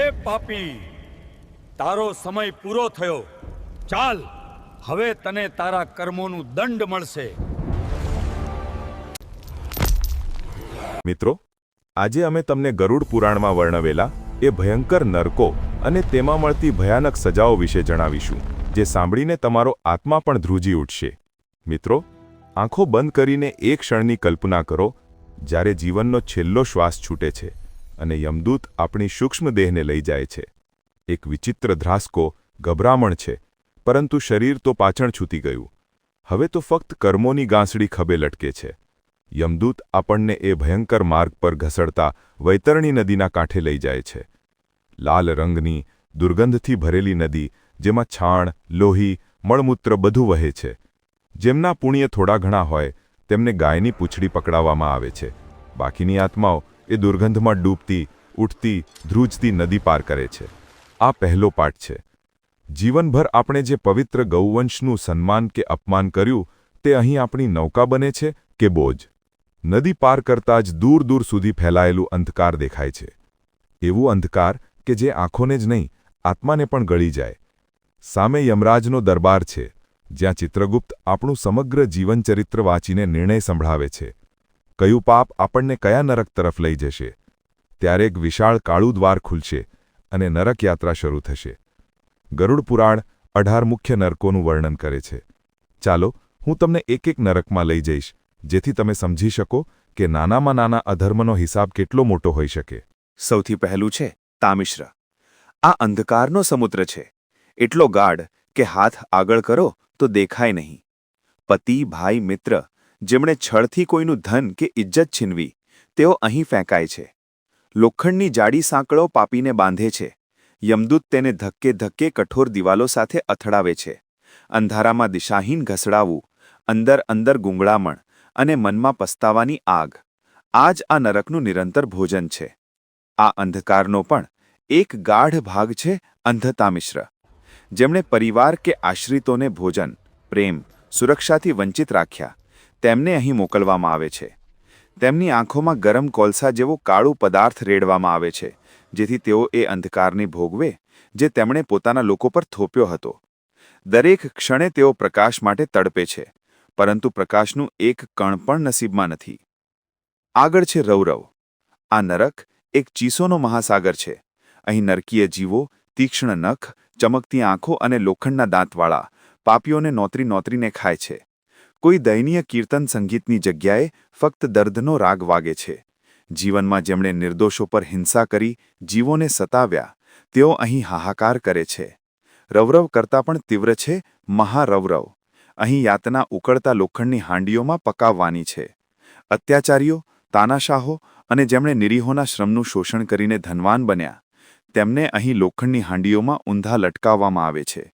હે પાપી, તારો સમય પૂરો થયો. ચાલ, હવે તને તારા કર્મોનું દંડ મળશે. મિત્રો, આજે અમે તમને ગરુડ પુરાણમાં વર્ણવેલા એ ભયંકર નરકો અને તેમાં મળતી ભયાનક સજાઓ વિશે જણાવીશું, જે સાંભળીને તમારો આત્મા પણ ધ્રુજી ઉઠશે. મિત્રો, આંખો બંધ કરીને એક ક્ષણની કલ્પના કરો, જ્યારે જીવનનો છેલ્લો શ્વાસ છૂટે છે. અને યમદૂત આપણી સૂક્ષ્મ દેહને લઈ જાય છે. એક વિચિત્ર ધ્રાસકો, ગભરામણ છે, પરંતુ શરીર તો પાછળ છૂતી ગયું. હવે તો ફક્ત કર્મોની ગાંસડી ખભે લટકે છે. યમદૂત આપણને એ ભયંકર માર્ગ પર ઘસડતા વૈતરણી નદીના કાંઠે લઈ જાય છે. લાલ રંગની, દુર્ગંધથી ભરેલી નદી, જેમાં છાણ, લોહી, મળમૂત્ર બધું વહે છે. જેમના પુણ્ય થોડા ઘણા હોય, તેમને ગાયની પૂંછડી પકડાવવામાં આવે છે. બાકીની આત્માઓ એ દુર્ગંધમાં ડૂબતી, ઉઠતી, ધ્રુજતી નદી પાર કરે છે. આ પહેલો પાઠ છે. જીવનભર આપણે જે પવિત્ર ગૌવંશનું સન્માન કે અપમાન કર્યું, તે અહીં આપણી નૌકા બને છે કે બોજ? નદી પાર કરતાં જ દૂર દૂર સુધી ફેલાયેલું અંધકાર દેખાય છે. એવું અંધકાર કે જે આંખોને જ નહીં, આત્માને પણ ગળી જાય. સામે યમરાજનો દરબાર છે, જ્યાં ચિત્રગુપ્ત આપણું સમગ્ર જીવનચરિત્ર વાંચીને નિર્ણય સંભળાવે છે. કયું પાપ આપણને કયા નરક તરફ લઈ જશે? ત્યારે એક વિશાળ કાળું દ્વાર ખુલશે અને નરક યાત્રા શરૂ થશે. ગરુડ પુરાણ અઢાર મુખ્ય નરકોનું વર્ણન કરે છે. ચાલો, હું તમને એક એક નરકમાં લઈ જઈશ, જેથી તમે સમજી શકો કે નાનામાં નાના અધર્મનો હિસાબ કેટલો મોટો હોઈ શકે. સૌથી પહેલું છે તામિશ્ર. આ અંધકારનો સમુદ્ર છે. એટલો ગાઢ કે હાથ આગળ કરો તો દેખાય નહીં. પતિ, ભાઈ, મિત્ર જેમણે છળથી કોઈનું ધન કે ઇજ્જત છીનવી, તેઓ અહીં ફેંકાય છે. લોખંડની જાડી સાંકળો પાપીને બાંધે છે. યમદૂત તેને ધક્કે ધક્કે કઠોર દિવાલો સાથે અથડાવે છે. અંધારામાં દિશાહીન ઘસડાવવું અંદર અંદર ગુંગળામણ અને મનમાં પસ્તાવાની આગ. આ જ આ નરકનું નિરંતર ભોજન છે. આ અંધકારનો પણ એક ગાઢ ભાગ છે અંધતા મિશ્ર જેમણે પરિવાર કે આશ્રિતોને ભોજન, પ્રેમ, સુરક્ષાથી વંચિત રાખ્યા તેમને અહીં મોકલવામાં આવે છે. તેમની આંખોમાં ગરમ કોલસા જેવો કાળો પદાર્થ રેડવામાં આવે છે, જેથી તેઓ એ અંધકારને ભોગવે, જે તેમણે પોતાના લોકો પર થોપ્યો હતો. દરેક ક્ષણે તેઓ પ્રકાશ માટે તડપે છે, પરંતુ પ્રકાશનું એક કણ પણ નસીબમાં નથી. આગળ છે રૌરવ. આ નરક એક ચીસોનો મહાસાગર છે. અહીં નરકીય જીવો, તીક્ષ્ણ નખ, ચમકતી આંખો અને લોખંડના દાંતવાળા, પાપીઓને નોતરી નોતરીને ખાય છે. કોઈ દયનીય કીર્તન સંગીતની જગ્યાએ ફક્ત દર્દનો રાગ વાગે છે. જીવનમાં જેમણે નિર્દોષો પર હિંસા કરી, જીવોને સતાવ્યા, તેઓ અહીં હાહાકાર કરે છે. રવરવ કરતાં પણ તીવ્ર છે, મહારવરવ. અહીં યાતના ઉકળતા લોખંડની હાંડીઓમાં પકાવવાની છે. અત્યાચારીઓ, તાનાશાહો અને જેમણે નિરીહોના શ્રમનું શોષણ કરીને ધનવાન બન્યા, તેમને અહીં લોખંડની હાંડીઓમાં ઊંધા લટકાવવામાં આવે છે.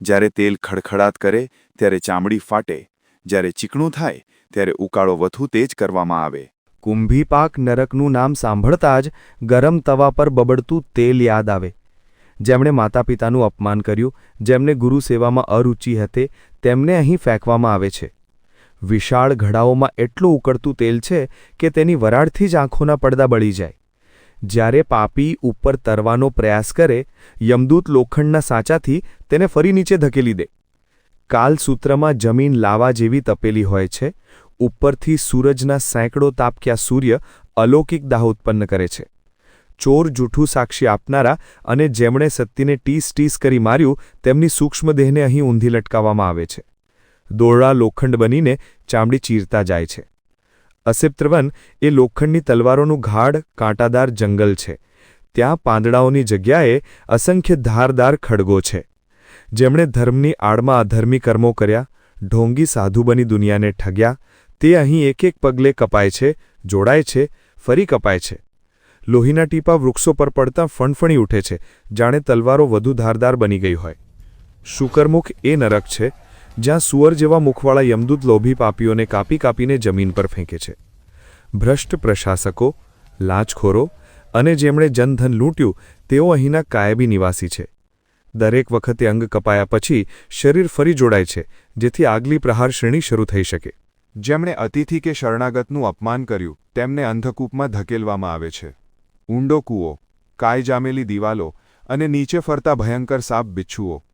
જ્યારે તેલ ખડખડાટ કરે, ત્યારે ચામડી ફાટે જ્યારે ચીકણું થાય, ત્યારે ઉકાળો વધુ તેજ કરવામાં આવે. કુંભીપાક નરકનું નામ સાંભળતા જ ગરમ તવા પર બબડતું તેલ યાદ આવે. જેમણે માતાપિતાનું અપમાન કર્યું, જેમને ગુરુ સેવામાં અરુચિ હતી, તેમને અહીં ફેંકવામાં આવે છે. વિશાળ ઘડાઓમાં એટલું ઉકળતું તેલ છે કે તેની વરાળથી જ આંખોના પડદા બળી જાય. જ્યારે પાપી ઉપર તરવાનો પ્રયાસ કરે, યમદૂત લોખંડના સાચાથી તેને ફરી નીચે ધકેલી દે. કાલસૂત્રમાં જમીન લાવા જેવી તપેલી હોય છે. ઉપરથી સૂરજના સેંકડો તાપક્યા સૂર્ય અલૌકિક દાહ ઉત્પન્ન કરે છે. ચોર જૂઠું સાક્ષી આપનારા અને જેમણે સત્યને ટીસ ટીસ કરી માર્યું, તેમની સૂક્ષ્મદેહને અહીં ઊંધી લટકાવવામાં આવે છે. દોરડા લોખંડ બનીને ચામડી ચીરતા જાય છે. અસિપ્તવન એ લોખંડની તલવારોનું ગાઢ, કાંટાદાર જંગલ છે. ત્યાં પાંદડાઓની જગ્યાએ અસંખ્ય ધારદાર ખડગો છે. જેમણે ધર્મની આડમાં અધર્મી કર્મો કર્યા, ઢોંગી સાધુ બની દુનિયાને ઠગ્યા, તે અહીં એક એક પગલે કપાય છે, જોડાય છે, ફરી કપાય છે. લોહીના ટીપા વૃક્ષો પર પડતા ફણફણી ઉઠે છે, જાણે તલવારો વધુ ધારદાર બની ગઈ હોય. શુકરમુખ એ નરક છે, જ્યાં સુઅર જેવા મુખવાળા યમદૂત લોભી પાપીઓને કાપી કાપીને જમીન પર ફેંકે છે. ભ્રષ્ટ પ્રશાસકો લાંચખોરો અને જેમણે જનધન લૂંટ્યું, તેઓ અહીંના કાયબી નિવાસી છે. દરેક વખતે અંગ કપાયા પછી શરીર ફરી જોડાય છે, જેથી આગલી પ્રહાર શ્રેણી શરૂ થઈ શકે. જેમણે અતિથિ કે શરણાગતનું અપમાન કર્યું, તેમને અંધકૂપમાં ધકેલવામાં આવે છે. ઊંડો કૂવો કાય જામેલી દિવાલો અને નીચે ફરતા ભયંકર સાપ બિચ્છુઓ.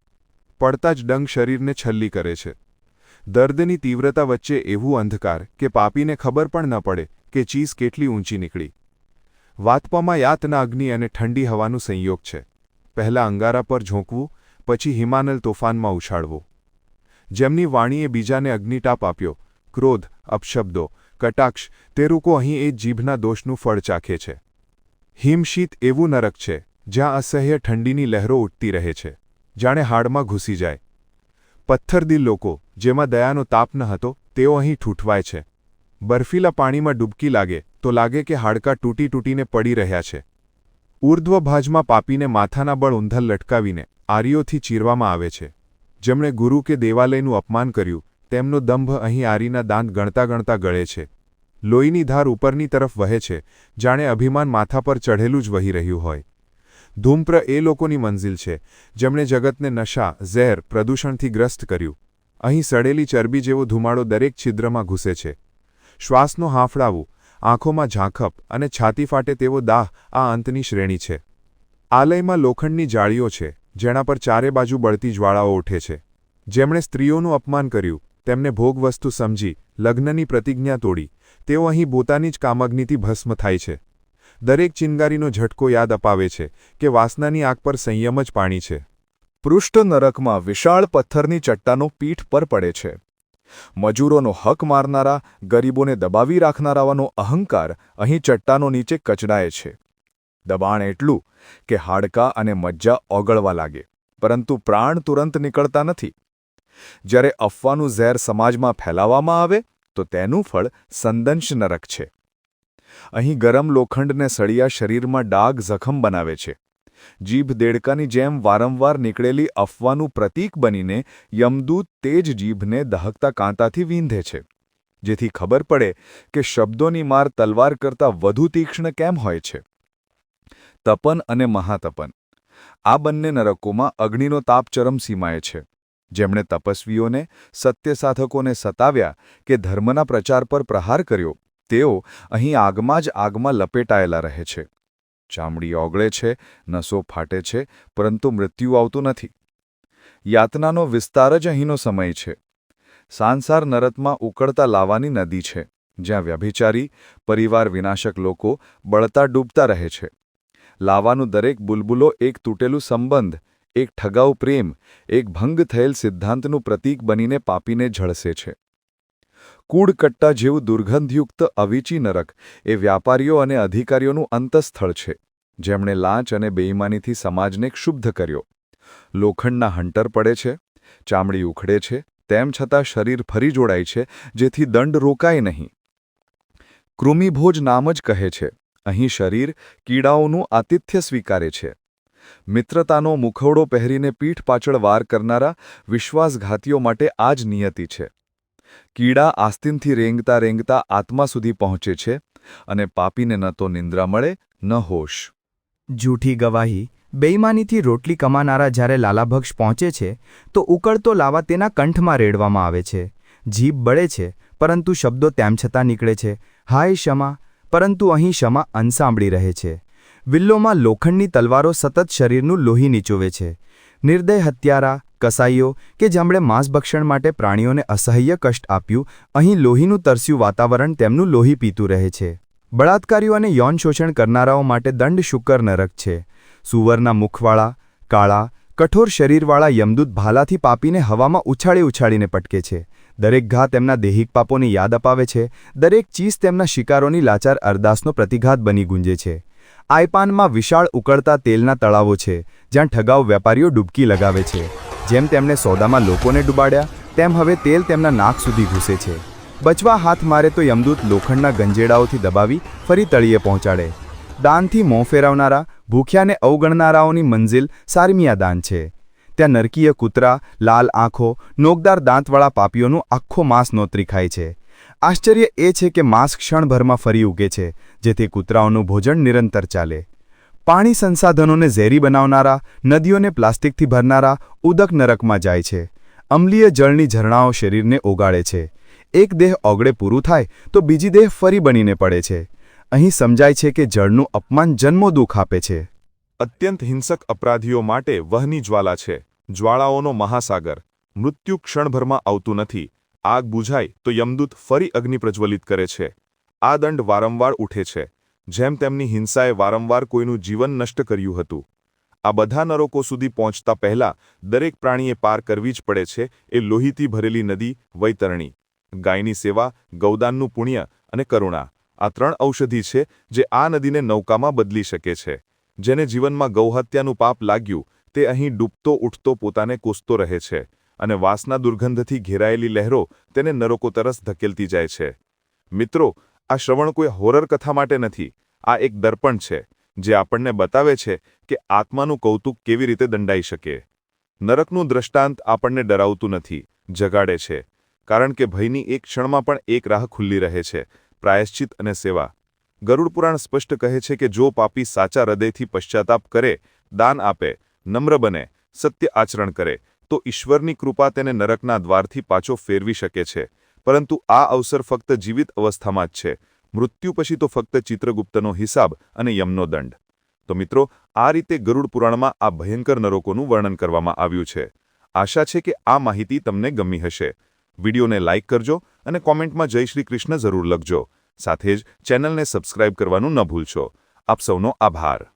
પડતા જ ડંગ શરીરને છલ્લી કરે છે. દર્દની તીવ્રતા વચ્ચે એવું અંધકાર કે પાપીને ખબર પણ ન પડે કે ચીઝ કેટલી ઊંચી નીકળી. વાતપામાં યાતના અગ્નિ અને ઠંડી હવાનું સંયોગ છે. પહેલા અંગારા પર ઝોંકવું, પછી હિમાનલ તોફાનમાં ઉછાળવું. જેમની વાણીએ બીજાને અગ્નિટાપ આપ્યો, ક્રોધ, અપશબ્દો, કટાક્ષ, તે અહીં એ જીભના દોષનું ફળ ચાખે છે. હિમશીત એવું નરક છે, જ્યાં અસહ્ય ઠંડીની લહેરો ઉઠતી રહે છે. જાણે હાડમાં ઘૂસી જાય. પથ્થરદિલ લોકો, જેમાં દયાનો તાપ ન હતો, તેઓ અહીં ઠૂંઠવાય છે. બર્ફીલા પાણીમાં ડૂબકી લાગે, તો લાગે કે હાડકાં તૂટી તૂટીને પડી રહ્યા છે. ઉર્ધ્વ ભાજમાં પાપીને માથાના બળ ઊંધલ લટકાવીને આરીઓથી ચીરવામાં આવે છે. જેમણે ગુરુ કે દેવાલયનું અપમાન કર્યું, તેમનો દંભ અહીં આરીના દાંત ગણતા ગણતા ગળે છે. લોહીની ધાર ઉપરની તરફ વહે છે, જાણે અભિમાન માથા પર ચઢેલું જ વહી રહ્યું હોય. ધૂમ્ર એ લોકોની મંજિલ છે, જેમણે જગતને નશા, ઝેર, પ્રદૂષણથી ગ્રસ્ત કર્યું. અહીં સડેલી ચરબી જેવો ધુમાડો દરેક છિદ્રમાં ઘૂસે છે. શ્વાસનો હાંફળાવું આંખોમાં ઝાંખપ અને છાતી ફાટે તેવો દાહ આ અંતની શ્રેણી છે. આલયમાં લોખંડની જાળીઓ છે, જેના પર ચારે બાજુ બળતી જ્વાળાઓ ઉઠે છે. જેમણે સ્ત્રીઓનું અપમાન કર્યું, તેમને ભોગવસ્તુ સમજી, લગ્નની પ્રતિજ્ઞા તોડી, તેઓ અહીં પોતાની જ કામગ્નિથી ભસ્મ થાય છે. દરેક ચિનગારીનો ઝટકો યાદ અપાવે છે કે વાસનાની આગ પર સંયમ જ પાણી છે. પૃષ્ઠ નરકમાં વિશાળ પથ્થરની ચટ્ટાનો પીઠ પર પડે છે. મજૂરોનો હક મારનારા, ગરીબોને દબાવી રાખનારાવાનો અહંકાર અહીં ચટ્ટાનો નીચે કચડાય છે. દબાણ એટલું કે હાડકાં અને મજ્જા ઓગળવા લાગે, પરંતુ પ્રાણ તુરંત નીકળતા નથી. જ્યારે અફવાનું ઝેર સમાજમાં ફેલાવવામાં આવે, તો તેનું ફળ સંદંશ નરક છે. અહીં ગરમ લોખંડને સળિયા શરીરમાં ડાઘ જખમ બનાવે છે. જીભ દેડકાની જેમ વારંવાર નીકળેલી અફવાનું પ્રતીક બનીને યમદૂત તે જ જીભને દહકતા કાંતાથી વીંધે છે. જેથી ખબર પડે કે શબ્દોની માર તલવાર કરતાં વધુ તીક્ષ્ણ કેમ હોય છે. તપન અને મહાતપન. આ બંને નરકોમાં અગ્નિનો તાપ ચરમસીમાએ છે. જેમણે તપસ્વીઓને સત્ય સાધકોને સતાવ્યા કે ધર્મના પ્રચાર પર પ્રહાર કર્યો, તેઓ અહીં આગમાં જ આગમાં લપેટાયેલા રહે છે. ચામડી ઓગળે છે, નસો ફાટે છે, પરંતુ મૃત્યુ આવતું નથી. યાતનાનો વિસ્તાર જ અહીંનો સમય છે. સાંસાર નરતમાં ઉકળતા લાવાની નદી છે, જ્યાં વ્યભિચારી, પરિવાર વિનાશક લોકો બળતા ડૂબતા રહે છે. લાવાનું દરેક બુલબુલો એક તૂટેલું સંબંધ, એક ઠગાઉ પ્રેમ, એક ભંગ થયેલ સિદ્ધાંતનું પ્રતીક બનીને પાપીને ઝળસે છે. કૂડકટ્ટા જેવું દુર્ગંધયુક્ત અવિચી નરક એ વ્યાપારીઓ અને અધિકારીઓનું અંતઃસ્થળ છે, જેમણે લાંચ અને બેઈમાનીથી સમાજને ક્ષુબ્ધ કર્યો. લોખંડના હંટર પડે છે, ચામડી ઉખડે છે, તેમ છતાં શરીર ફરી જોડાય છે, જેથી દંડ રોકાય નહીં. કૃમિભોજ નામ જ કહે છે, અહીં શરીર કીડાઓનું આતિથ્ય સ્વીકારે છે. મિત્રતાનો મુખવડો પહેરીને પીઠ પાછળ વાર કરનારા વિશ્વાસઘાતીઓ માટે આ જ નિયતિ છે. કીડા આસ્તિનથી રેંગતા રેંગતા આત્મા સુધી પહોંચે છે અને પાપીને ન તો નિંદ્રા મળે, ન હોશ. જૂઠી ગવાહી, બેઈમાનીથી રોટલી કમાનારા જ્યારે લાલાભક્ષ પહોંચે છે, તો ઉકળતો લાવા તેના કંઠમાં રેડવામાં આવે છે. જીભ બળે છે, પરંતુ શબ્દો તેમ છતાં નીકળે છે. હાય ક્ષમા પરંતુ અહીં ક્ષમા અનસાંભળી રહે છે. વિલ્લોમાં લોખંડની તલવારો સતત શરીરનું લોહી નીચોવે છે. નિર્દય હત્યારા કસાઈઓ કે જેમણે માંસભક્ષણ માટે પ્રાણીઓને અસહ્ય કષ્ટ આપ્યું, અહીં લોહીનું તરસ્યું વાતાવરણ તેમનું લોહી પીતું રહે છે. બળાત્કારીઓ અને યૌન શોષણ કરનારાઓ માટે દંડ શુકર નરક છે. સુવરના મુખવાળા, કાળા, કઠોર શરીરવાળા યમદૂત ભાલાથી પાપીને હવામાં ઉછાળી ઉછાળીને પટકે છે. દરેક ઘા તેમના દેહિક પાપોની યાદ અપાવે છે. દરેક ચીસ તેમના શિકારોની લાચાર અરદાસનો પ્રતિઘાત બની ગુંજે છે. આયપાનમાં વિશાળ ઉકળતા તેલના તળાવો છે, જ્યાં ઠગાવ વેપારીઓ ડૂબકી લગાવે છે. જેમ તેમણે સોદામાં લોકોને ડૂબાડ્યા, તેમ હવે તેલ તેમના નાક સુધી ઘૂસે છે. બચવા હાથ મારે તો યમદૂત લોખંડના ગંજેડાઓથી દબાવી ફરી તળિયે પહોંચાડે. દાનથી મોં ફેરવનારા, ભૂખ્યાને અવગણનારાઓની મંજિલ સારમિયા દાન છે. ત્યાં નરકીય કૂતરા, લાલ આંખો, નોકદાર દાંતવાળા પાપીઓનું આખો માંસ નોતરી ખાય છે. આશ્ચર્ય એ છે કે માંસ ક્ષણભરમાં ફરી ઉગે છે, જેથી કૂતરાઓનું ભોજન નિરંતર ચાલે. પાણી સંસાધનોને ઝેરી બનાવનારા, નદીઓને પ્લાસ્ટિકથી ભરનારા, ઉદક નરકમાં જાય છે. અમ્લીય જળની ઝરણાઓ શરીરને ઓગાળે છે. એક દેહ ઓગળે પૂરું થાય, તો બીજી દેહ ફરી બનીને પડે છે. અહીં સમજાય છે કે જળનું અપમાન જન્મો દુઃખ આપે છે. અત્યંત હિંસક અપરાધીઓ માટે વહની જ્વાલા છે. જ્વાળાઓનો મહાસાગર. મૃત્યુ ક્ષણભરમાં આવતું નથી. આગ બુઝાય તો યમદૂત ફરી અગ્નિ પ્રજ્વલિત કરે છે. આ દંડ વારંવાર ઉઠે છે. જેમ તેમની હિંસાએ વારંવાર કોઈનું જીવન નષ્ટ કર્યું હતું. આ બધા નરોકો સુધી પહોંચતા પહેલા દરેક પ્રાણીએ પાર કરવી જ પડે છે એ લોહીથી ભરેલી નદી, વૈતરણી. ગાયની સેવા, ગૌદાનનું પુણ્ય અને કરુણા. આ ત્રણ ઔષધિ છે જે આ નદીને નૌકામાં બદલી શકે છે. જેને જીવનમાં ગૌહત્યાનું પાપ લાગ્યું, તે અહીં ડૂબતો, ઉઠતો, પોતાને કોસતો રહે છે અને વાસના દુર્ગંધથી ઘેરાયેલી લહેરો તેને નરોકો તરસ ધકેલતી જાય છે. મિત્રો આ શ્રવણ કોઈ હોરર કથા માટે નથી. આ એક દર્પણ છે, જે આપણને બતાવે છે કે આત્માનું કૌતુક કેવી રીતે દંડાઈ શકે. નરકનું દ્રષ્ટાંત આપણને ડરાવતું નથી, જગાડે છે, કારણ કે ભયની એક ક્ષણમાં પણ એક રાહ ખુલ્લી રહે છે, પ્રાયશ્ચિત અને સેવા. ગરુડ પુરાણ સ્પષ્ટ કહે છે કે જો પાપી સાચા હૃદયથી પશ્ચાતાપ કરે, દાન આપે, નમ્ર બને, સત્ય આચરણ કરે, તો ઈશ્વરની કૃપા તેને નરકના દ્વારથી પાછો ફેરવી શકે છે. પરંતુ આ અવસર ફક્ત જીવિત અવસ્થામાં જ છે. મૃત્યુ પછી તો ફક્ત ચિત્રગુપ્તનો હિસાબ અને યમનો દંડ. તો મિત્રો, આ રીતે ગરુડ પુરાણમાં આ ભયંકર નરોકોનું વર્ણન કરવામાં આવ્યું છે. આશા છે કે આ માહિતી તમને ગમી હશે. વિડીયોને લાઇક કરજો અને કોમેન્ટમાં જય શ્રી કૃષ્ણ જરૂર લખજો. સાથે જ ચેનલને સબસ્ક્રાઇબ કરવાનું ન ભૂલશો. આપ સૌનો આભાર.